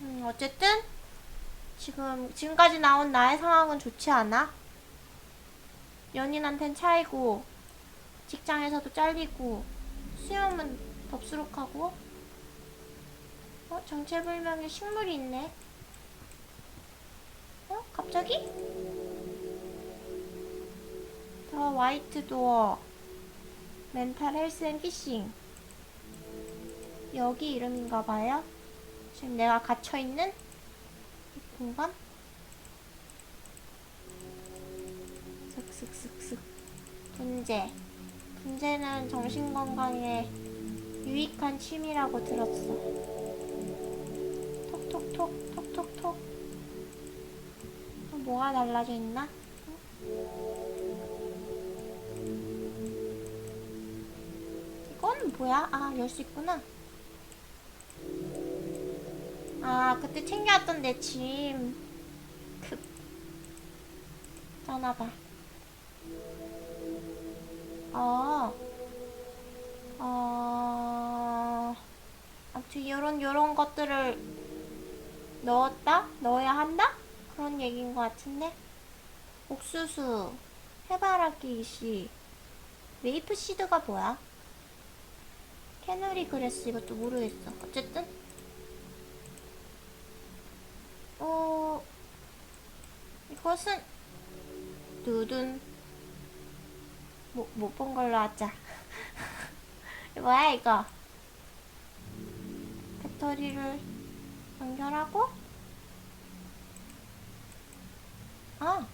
음, 어쨌든 지금 지금까지 나온 나의 상황은 좋지 않아. 연인한텐 차이고 직장에서도 잘리고 수염은 덥수룩하고 어 정체불명의 식물이 있네. 어 갑자기? 더 화이트 도어 멘탈 헬스 앤 피싱 여기 이름인가 봐요. 지금 내가 갇혀 있는 이 공간? 슥슥슥슥 분재 분재는 정신건강에 유익한 취미라고 들었어 톡톡톡 톡톡톡 또 뭐가 달라져 있나? 이건 뭐야? 아, 열 수 있구나. 아, 그때 챙겨왔던 내 짐. 그, 떠나봐. 어, 어, 아무튼 요런, 요런 것들을 넣었다? 넣어야 한다? 그런 얘기인 것 같은데? 옥수수, 해바라기 이씨, 메이플 시드가 뭐야? 캐너리 그레스 이것도 모르겠어. 어쨌든 어 이것은 두둔 뭐 못 본 걸로 하자. 뭐야 이거? 배터리를 연결하고 아,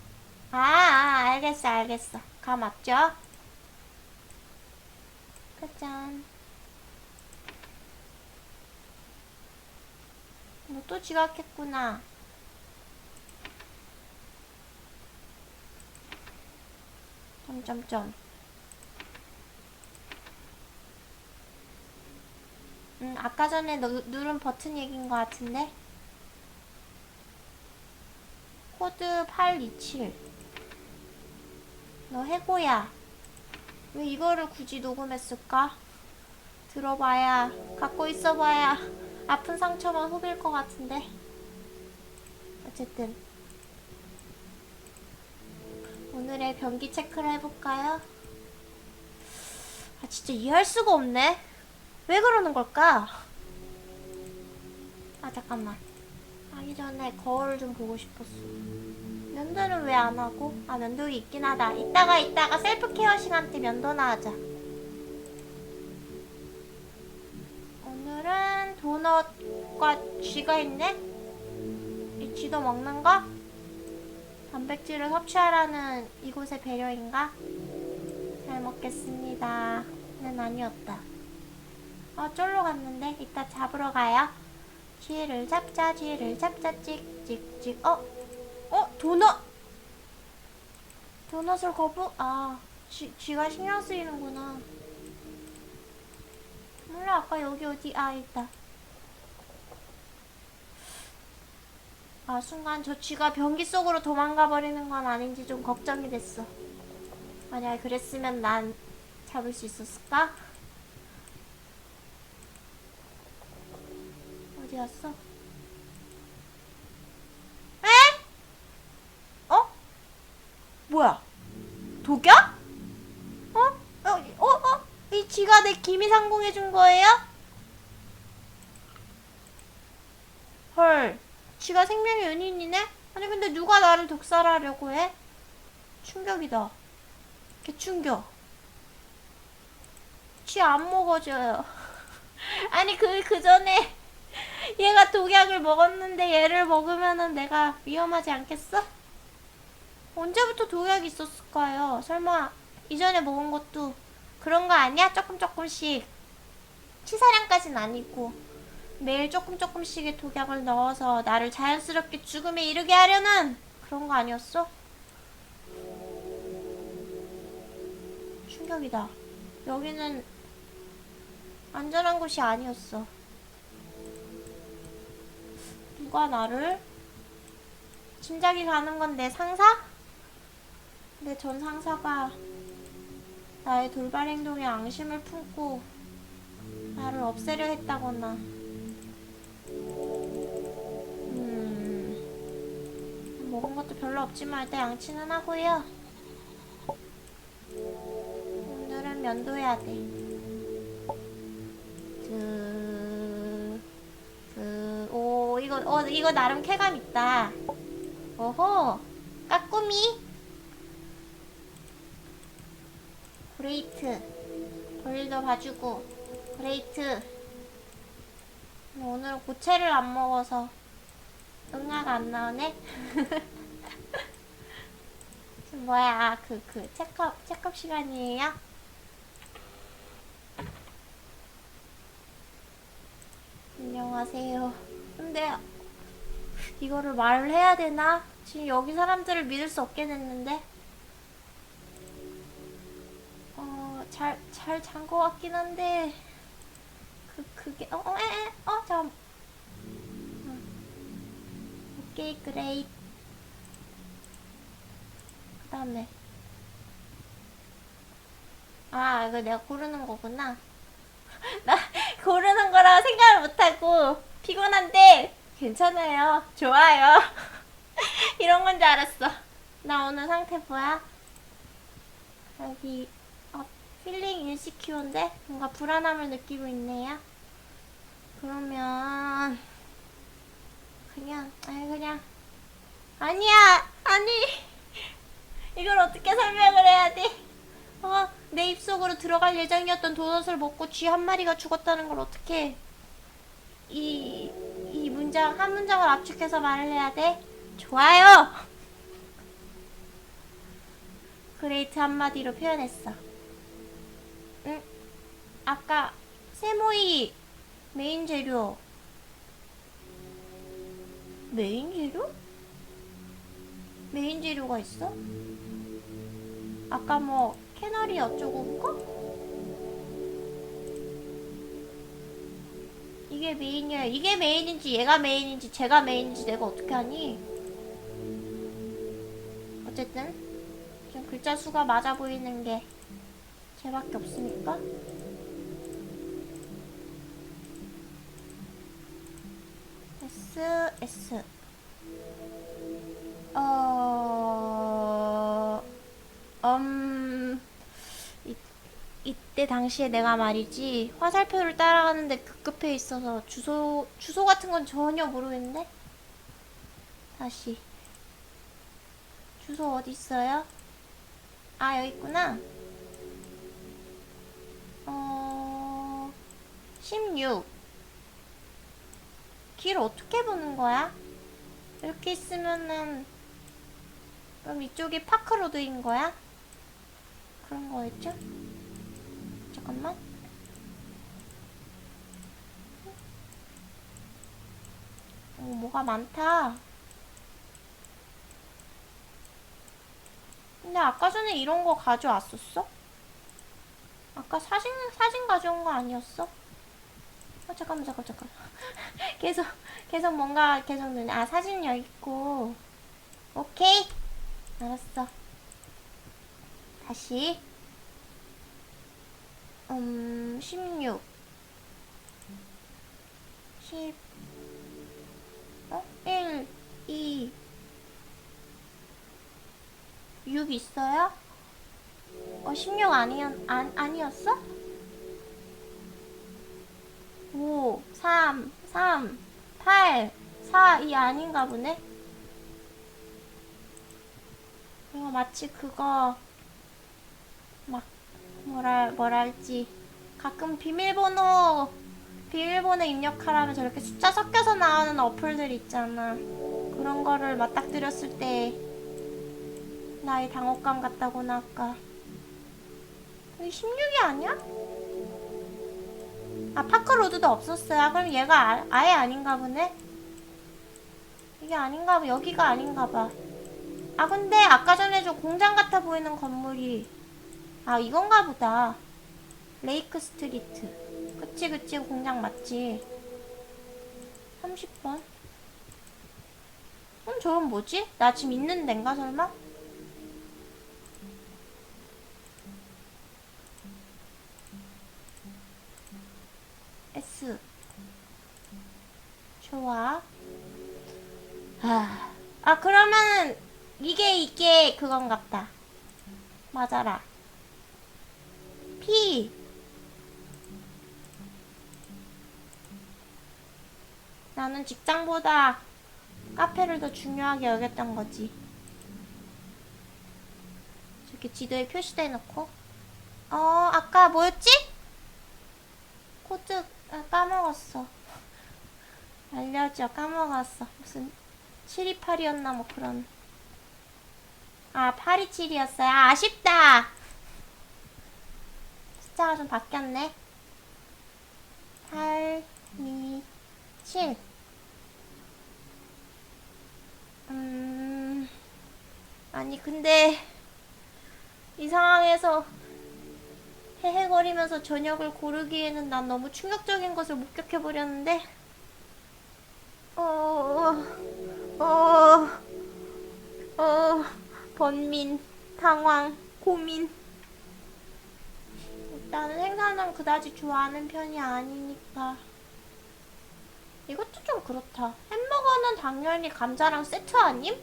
아, 아 알겠어 알겠어. 감 맞죠? 짜잔. 너 또 지각했구나. 점점점. 음, 아까 전에 누, 누른 버튼 얘기인 것 같은데? 코드 827. 너 해고야. 왜 이거를 굳이 녹음했을까? 들어봐야, 갖고 있어봐야 아픈 상처만 후빌 것 같은데. 어쨌든. 오늘의 변기 체크를 해볼까요? 아, 진짜 이해할 수가 없네. 왜 그러는 걸까? 아, 잠깐만. 하기 전에 거울을 좀 보고 싶었어. 면도는 왜 안 하고? 아, 면도기 있긴 하다. 이따가, 이따가 셀프 케어 시간 때 면도나 하자. 오늘은 도넛과 쥐가 있네? 이 쥐도 먹는 거? 단백질을 섭취하라는 이곳의 배려인가? 잘 먹겠습니다. 는 아니었다. 어, 쫄로 갔는데? 이따 잡으러 가요. 쥐를 잡자, 쥐를 잡자, 찍찍찍. 어? 어? 도넛! 도넛을 거부? 아, 쥐, 쥐가 신경 쓰이는구나. 몰라, 아까 여기 어디, 아, 있다. 아, 순간 저 쥐가 변기 속으로 도망가 버리는 건 아닌지 좀 걱정이 됐어. 만약 그랬으면 난 잡을 수 있었을까? 어디 갔어? 에? 어? 뭐야? 독약? 어? 어? 어? 어? 이 쥐가 내 기미 상공해 준 거예요? 헐. 쥐가 생명의 은인이네? 아니 근데 누가 나를 독살하려고 해? 충격이다. 개충격. 쥐 안 먹어줘요. 아니 그 그 전에 얘가 독약을 먹었는데 얘를 먹으면은 내가 위험하지 않겠어? 언제부터 독약이 있었을까요? 설마 이전에 먹은 것도 그런 거 아니야? 조금 조금씩 치사량까진 아니고 매일 조금 조금씩의 독약을 넣어서 나를 자연스럽게 죽음에 이르게 하려는 그런 거 아니었어? 충격이다. 여기는 안전한 곳이 아니었어. 누가 나를? 짐작이 가는 건 내 상사? 내 전 상사가 나의 돌발 행동에 앙심을 품고 나를 없애려 했다거나. 것도 별로 없지만 일단 양치는 하고요. 오늘은 면도해야 돼. 그, 그, 오, 이거, 어, 이거 나름 쾌감 있다. 오호, 까꾸미. 그레이트. 볼일도 봐주고. 그레이트. 오늘은 고체를 안 먹어서 응아가 안 나오네. 뭐야? 아, 그, 그, 체크업, 체크업 시간이에요? 안녕하세요. 근데, 이거를 말을 해야 되나? 지금 여기 사람들을 믿을 수 없게 됐는데. 어, 잘, 잘잔것 같긴 한데. 그, 그게, 어, 어, 에, 에, 어, 잠. 음. 오케이, 그레이. 그 다음에. 아, 이거 내가 고르는 거구나. 나 고르는 거라 생각을 못하고 피곤한데 괜찮아요. 좋아요. 이런 건 줄 알았어. 나 오늘 상태 뭐야? 여기 어, 필링 인시큐어인데 뭔가 불안함을 느끼고 있네요. 그러면 그냥 아니 그냥 아니야 아니 이걸 어떻게 설명을 해야 돼? 어, 내 입속으로 들어갈 예정이었던 도넛을 먹고 쥐 한 마리가 죽었다는 걸 어떻게 이, 이 문장, 한 문장을 압축해서 말을 해야 돼? 좋아요! 그레이트 한마디로 표현했어. 응? 아까, 세모이, 메인 재료. 메인 재료? 메인 재료가 있어? 아까 뭐 캐너리 어쩌고 거? 이게 메인이야. 이게 메인인지 얘가 메인인지 제가 메인인지 내가 어떻게 하니? 어쨌든 지금 글자 수가 맞아 보이는 게 쟤밖에 없으니까. S S 어... 음... 이, 이때 당시에 내가 말이지 화살표를 따라가는데 급급해 있어서 주소 주소 같은 건 전혀 모르겠는데 다시 주소 어디 있어요? 아 여기 있구나 어... 16 길 어떻게 보는 거야? 이렇게 있으면은 그럼 이쪽이 파크로드인 거야? 그런 거겠죠? 잠깐만. 오, 뭐가 많다. 근데 아까 전에 이런 거 가져왔었어? 아까 사진, 사진 가져온 거 아니었어? 어, 잠깐만, 잠깐, 잠깐. 계속, 계속 뭔가 계속 눈에, 아, 사진 여기 있고. 오케이. 알았어. 다시. 음, 16. 10. 어? 1, 2. 6 있어요? 어, 16 아니었, 안, 아니었어? 5, 3, 3, 8, 4, 이 아닌가 보네? 이거 마치 그거 막 뭐라 뭐랄지. 가끔 비밀번호 비밀번호 입력하라면 저렇게 숫자 섞여서 나오는 어플들 있잖아. 그런 거를 맞닥뜨렸을 때 나의 당혹감 같다고나 여기 16이 아니야? 아 파크로드도 없었어요. 그럼 얘가 아, 아예 아닌가 보네? 이게 아닌가 봐. 여기가 아닌가 봐. 아 근데 아까 전에 저 공장 같아 보이는 건물이 아 이건가 보다 레이크 스트리트 그치 그치 공장 맞지 30번 그럼 저건 뭐지? 나 지금 있는 데인가 설마? 좋아. 아, 아 그러면은 이게 이게 그건 같다. 맞아라. P. 나는 직장보다 카페를 더 중요하게 여겼던 거지. 저렇게 지도에 표시돼 놓고. 어, 아까 뭐였지? 코드 아, 까먹었어. 알려줘 까먹었어. 무슨 728이었나 뭐 그런. 아 827이었어요. 아, 아쉽다. 숫자가 좀 바뀌었네. 8, 2, 7. 음, 아니, 근데, 이 상황에서 헤헤거리면서 저녁을 고르기에는 난 너무 충격적인 것을 목격해버렸는데, 어, 어, 어, 번민, 당황, 고민. 일단은 생선은 그다지 좋아하는 편이 아니니까. 이것도 좀 그렇다. 햄버거는 당연히 감자랑 세트 아님?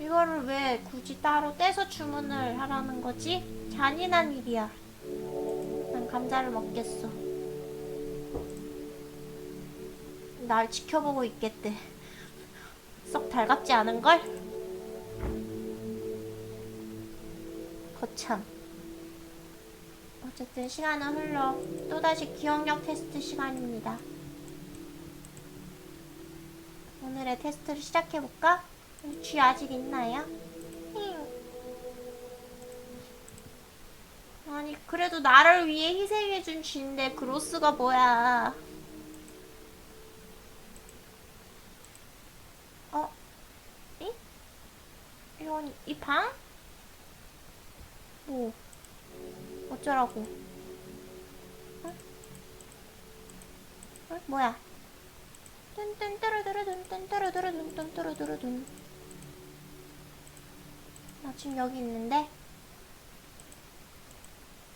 이거를 왜 굳이 따로 떼서 주문을 하라는 거지? 잔인한 일이야. 난 감자를 먹겠어. 날 지켜보고 있겠대. 썩 달갑지 않은걸? 거참. 어쨌든 시간은 흘러 또다시 기억력 테스트 시간입니다. 오늘의 테스트를 시작해볼까? 쥐 아직 있나요? 힝. 아니 그래도 나를 위해 희생해준 쥐인데 그로스가 뭐야 어? 이? 이런 이 방? 뭐 어쩌라고 응? 응? 뭐야 뚠뚠뚜루뚜루뚠뚠뚜루뚜루뚠뚠뚜루뚜루뚠 나 지금 여기 있는데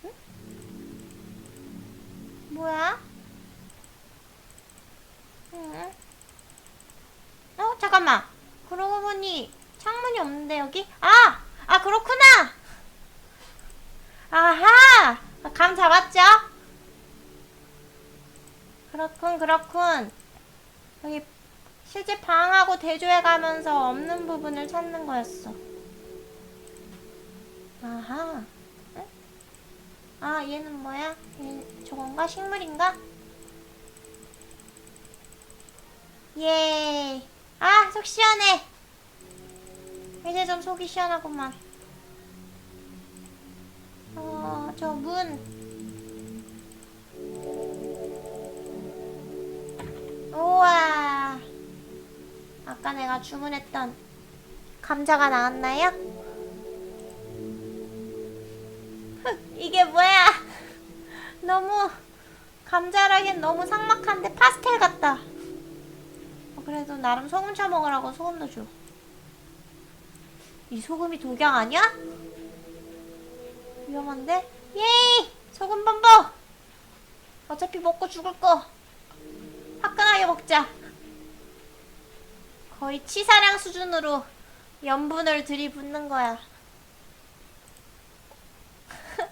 응? 뭐야? 응? 어 잠깐만 그러고 보니 창문이 없는데 여기? 아! 아 그렇구나! 아하! 감 잡았죠? 그렇군 여기 실제 방하고 대조해 가면서 없는 부분을 찾는 거였어. 아하. 응? 아, 얘는 뭐야? 얘, 저건가? 식물인가? 예. 아, 속 시원해. 이제 좀 속이 시원하구만. 어, 저 문. 우와. 아까 내가 주문했던 감자가 나왔나요? 흑, 이게 뭐야? 너무 감자라기엔 너무 삭막한데 파스텔 같다. 어, 그래도 나름 소금 쳐 먹으라고 소금 넣어줘. 이 소금이 독약 아니야? 위험한데? 예이! 소금 범벅! 어차피 먹고 죽을 거. 화끈하게 먹자. 거의 치사량 수준으로 염분을 들이붓는 거야.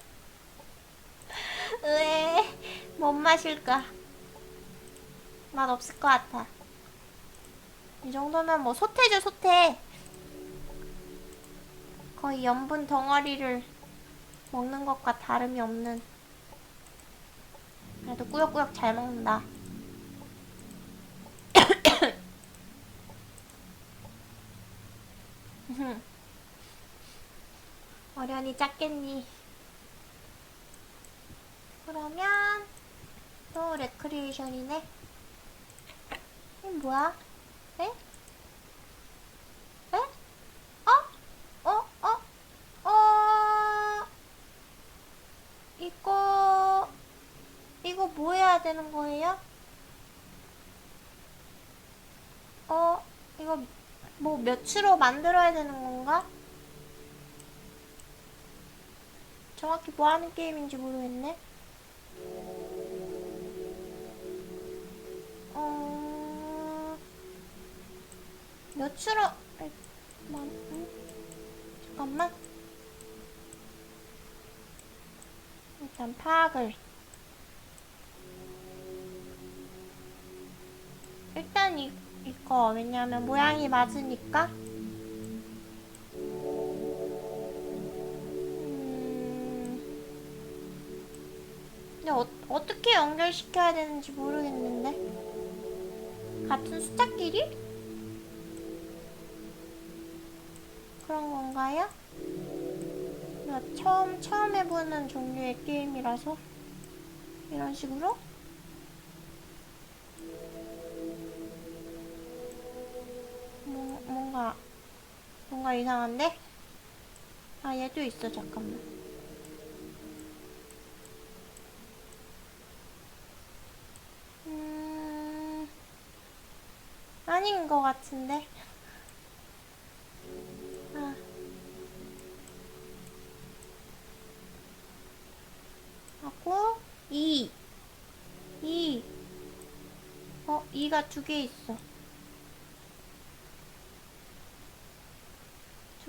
왜? 못 마실까? 맛 없을 것 같아. 이 정도면 뭐 소태죠, 소태. 거의 염분 덩어리를 먹는 것과 다름이 없는. 그래도 꾸역꾸역 잘 먹는다. 어련히 작겠니? 그러면 또 레크리에이션이네. 이 뭐야? 에? 에? 어? 어? 어? 어? 이거 이거 뭐 해야 되는 거예요? 뭐 몇으로 만들어야 되는 건가? 정확히 뭐 하는 게임인지 모르겠네. 어, 몇으로, 만, 뭐, 잠깐만. 일단 파악을. 이거 왜냐면 모양이 맞으니까. 음... 근데 어, 어떻게 연결시켜야 되는지 모르겠는데. 같은 숫자끼리? 그런 건가요? 나 처음 처음 해보는 종류의 게임이라서. 이런 식으로 뭔가 이상한데? 아 얘도 있어 잠깐만. 음 아닌 것 같은데? 아. 하고 2 2 어, 2가 두 개 있어.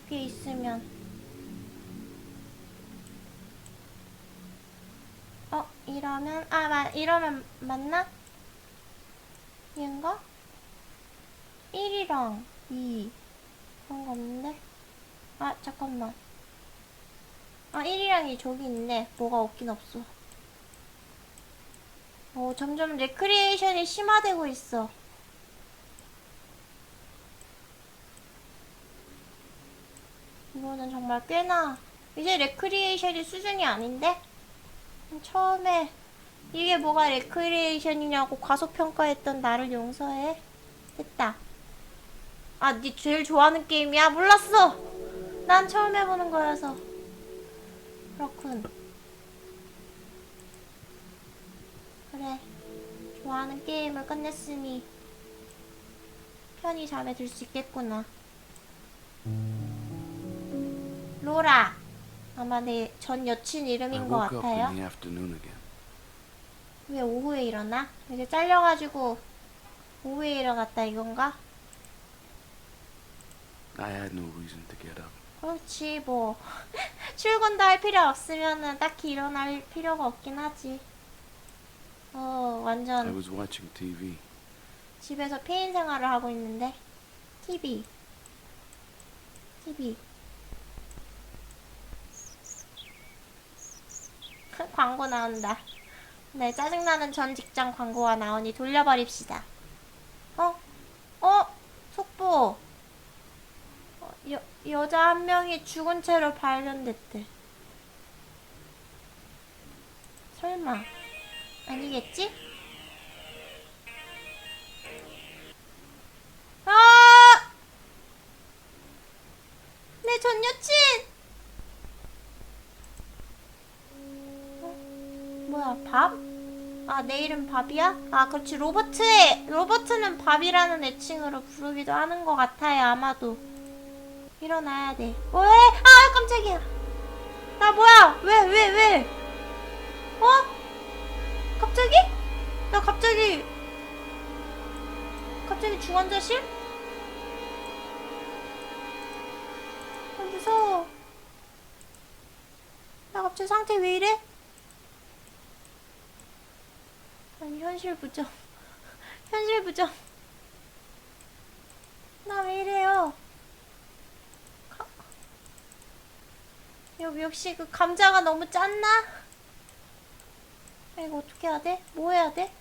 두개 있으면 어, 이러면 아, 마, 이러면 맞나? 얘인가? 1이랑 2 그런 거 없는데? 아, 잠깐만. 아, 1이랑 2 저기 있네. 뭐가 없긴 없어. 어, 점점 레크리에이션이 심화되고 있어. 이거는 정말 꽤나 이제 레크리에이션이 수준이 아닌데? 처음에 이게 뭐가 레크리에이션이냐고 과소평가했던 나를 용서해. 됐다. 아, 니 제일 좋아하는 게임이야? 몰랐어! 난 처음 해보는 거여서. 그렇군. 그래. 좋아하는 게임을 끝냈으니 편히 잠에 들 수 있겠구나. 로라. 아마 내 전 여친 이름인 것 같아요. 왜 오후에 일어나? 이제 잘려가지고 오후에 일어났다 이건가? 그렇지 뭐 출근도 할 필요 없으면은 딱히 일어날 필요가 없긴 하지. 어 완전. 집에서 폐인 생활을 하고 있는데 TV TV 광고 나온다. 네 짜증나는 전 직장 광고가 나오니 돌려버립시다. 어? 어? 속보. 어, 여, 여자 한 명이 죽은 채로 발견됐대. 설마 아니겠지? 아! 내 전 여친! 뭐야, 밥? 아, 내 이름 밥이야? 아, 그렇지. 로버트의, 로버트는 밥이라는 애칭으로 부르기도 하는 것 같아요, 아마도. 일어나야 돼. 왜? 아, 깜짝이야. 나 뭐야? 왜, 왜, 왜? 어? 갑자기? 나 갑자기 갑자기 중환자실? 아, 무서워. 나 갑자기 상태 왜 이래? 아니, 현실 부정. 현실 부정. 나 왜 이래요? 가- 여, 역시 그 감자가 너무 짰나? 아, 이거 어떻게 해야 돼? 뭐 해야 돼?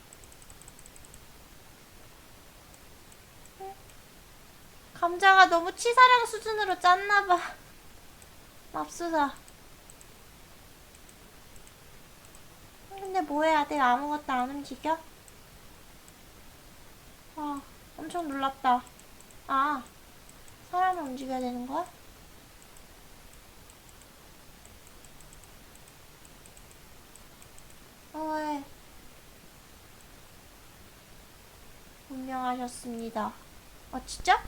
감자가 너무 치사량 수준으로 짰나봐. 맙소사. 근데 뭐 해야 돼? 아무것도 안 움직여? 아, 엄청 놀랐다. 아, 사람을 움직여야 되는 거야? 어, 왜? 분명하셨습니다. 아, 진짜?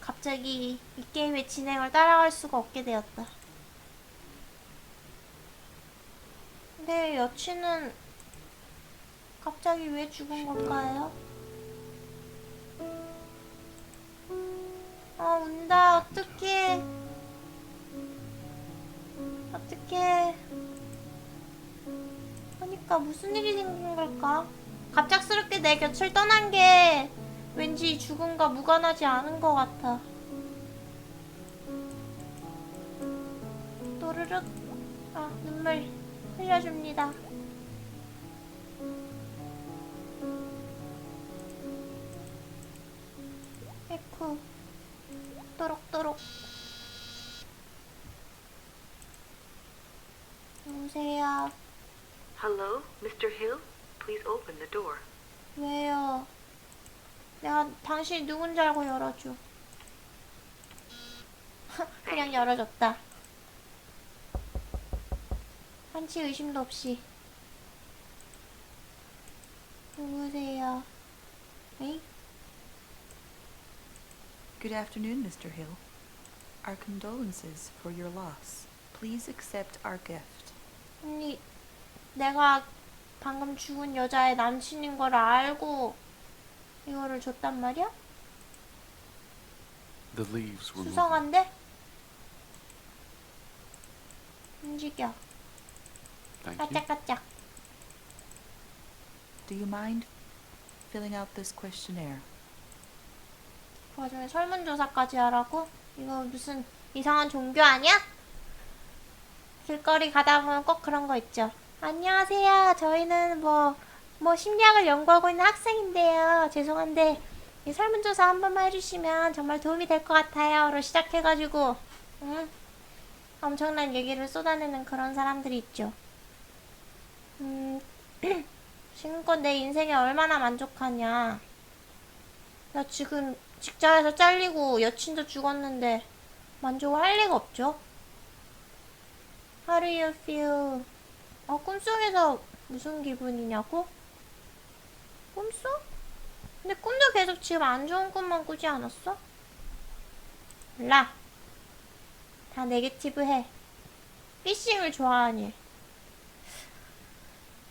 갑자기 이 게임의 진행을 따라갈 수가 없게 되었다. 근데 여친은 갑자기 왜 죽은 걸까요? 아 운다 어떡해 어떡해 그러니까 무슨 일이 생긴 걸까? 갑작스럽게 내 곁을 떠난 게 왠지 죽음과 무관하지 않은 것 같아 또르륵 아 눈물 흘려줍니다 에쿠 또록또록 여보세요 Hello, Mr. Hill? Please open the door. 왜요? 내가 당신이 누군지 알고 열어줘 그냥 열어줬다 한치 의심도 없이 누구세요? 에이? Good afternoon, Mr. Hill. Our condolences for your loss. Please accept our gift. 아니 내가 방금 죽은 여자의 남친인 걸 알고 이거를 줬단 말이야? The leaves were moving. 수상한데? 움직여 Thank you. 까짝까짝 Do you mind filling out this questionnaire? 그 와중에 설문조사까지 하라고? 이거 무슨 이상한 종교 아니야? 길거리 가다 보면 꼭 그런 거 있죠. 안녕하세요. 저희는 뭐, 뭐 심리학을 연구하고 있는 학생인데요. 죄송한데, 이 설문조사 한 번만 해주시면 정말 도움이 될 것 같아요.로 시작해가지고, 응? 엄청난 얘기를 쏟아내는 그런 사람들이 있죠. 음, 지금껏 내 인생에 얼마나 만족하냐. 나 지금 직장에서 잘리고 여친도 죽었는데 만족을 할 리가 없죠. How do you feel? 어, 꿈속에서 무슨 기분이냐고? 꿈속? 근데 꿈도 계속 지금 안 좋은 꿈만 꾸지 않았어? 몰라. 다 네게티브해. 피싱을 좋아하니.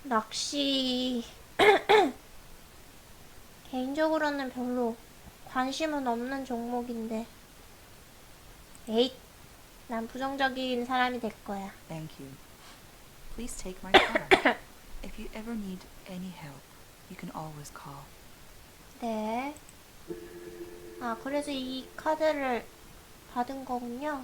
낚시. 개인적으로는 별로 관심은 없는 종목인데. 에잇, 난 부정적인 사람이 될 거야. Thank you. Please take my card. if you ever need any help, you can always call. 네. 아, 그래서 이 카드를 받은 거군요.